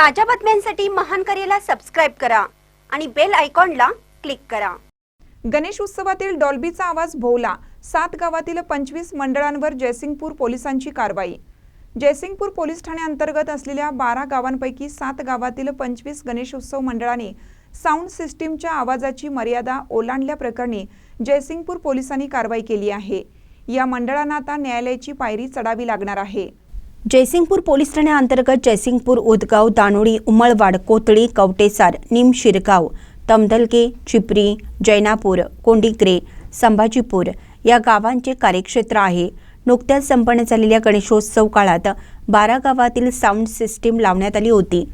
ताज्या बातम्यांसाठी महान करेला सबस्क्राईब करा आणि बेल आयकॉनला क्लिक करा. गणेश उत्सवातील डॉल्बीचा आवाज भोवला. सात गावातील पंचवीस मंडळांवर जयसिंगपूर पोलिसांची कारवाई. जयसिंगपूर पोलीस ठाण्याअंतर्गत असलेल्या बारा गावांपैकी सात गावातील पंचवीस गणेशोत्सव मंडळाने साऊंड सिस्टीमच्या आवाजाची मर्यादा ओलांडल्याप्रकरणी जयसिंगपूर पोलिसांनी कारवाई केली आहे. या मंडळांना आता न्यायालयाची पायरी चढावी लागणार आहे. जयसिंगपूर पोलीस ठाण्याअंतर्गत जयसिंगपूर उदगाव दानोडी उमळवाड कोतळी कवटेसार निम शिरगाव तमदलके चिपरी जैनापूर कोंडीग्रे संभाजीपूर या गावांचे कार्यक्षेत्र आहे. नुकत्याच संपन्न झालेल्या गणेशोत्सव काळात बारा गावातील साऊंड सिस्टीम लावण्यात आली होती.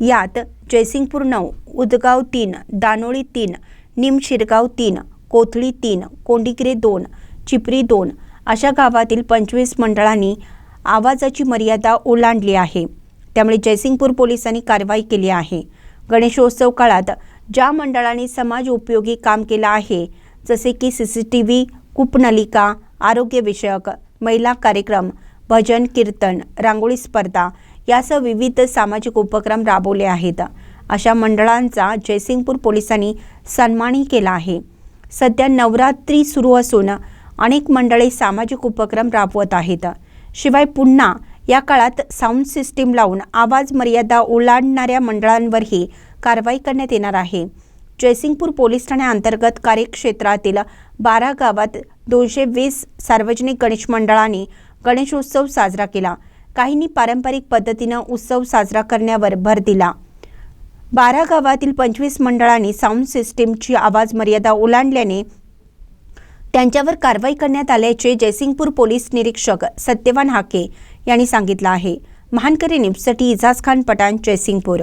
यात जयसिंगपूर नऊ उदगाव तीन दानोळी तीन निम शिरगाव तीन कोथळी तीन कोंडीग्रे दोन चिपरी दोन अशा गावातील पंचवीस मंडळांनी आवाजाची मर्यादा ओलांडली आहे. त्यामुळे जयसिंगपूर पोलिसांनी कारवाई केली आहे. गणेशोत्सव काळात ज्या मंडळांनी समाज उपयोगी काम केलं आहे जसे की सी सी टी व्ही कूपनलिका आरोग्यविषयक महिला कार्यक्रम भजन कीर्तन रांगोळी स्पर्धा यासह विविध सामाजिक उपक्रम राबवले आहेत. अशा मंडळांचा जयसिंगपूर पोलिसांनी सन्मानही केला आहे. सध्या नवरात्री सुरू असून अनेक मंडळे सामाजिक उपक्रम राबवत आहेत. शिवाय पुन्हा या काळात साऊंड सिस्टीम लावून आवाज मर्यादा ओलांडणाऱ्या मंडळांवरही कारवाई करण्यात येणार आहे. जयसिंगपूर पोलीस ठाण्याअंतर्गत कार्यक्षेत्रातील बारा गावात दोनशे वीस सार्वजनिक गणेश मंडळांनी गणेशोत्सव साजरा केला. काहींनी पारंपरिक पद्धतीनं उत्सव साजरा करण्यावर भर दिला. बारा गावातील पंचवीस मंडळांनी साऊंड सिस्टीमची आवाज मर्यादा ओलांडल्याने त्यांच्यावर कारवाई करण्यात आल्याचे जयसिंगपूर पोलीस निरीक्षक सत्यवान हाके यांनी सांगितलं आहे. महानकरी न्यूजसाठी इजाज खान पठाण जयसिंगपूर.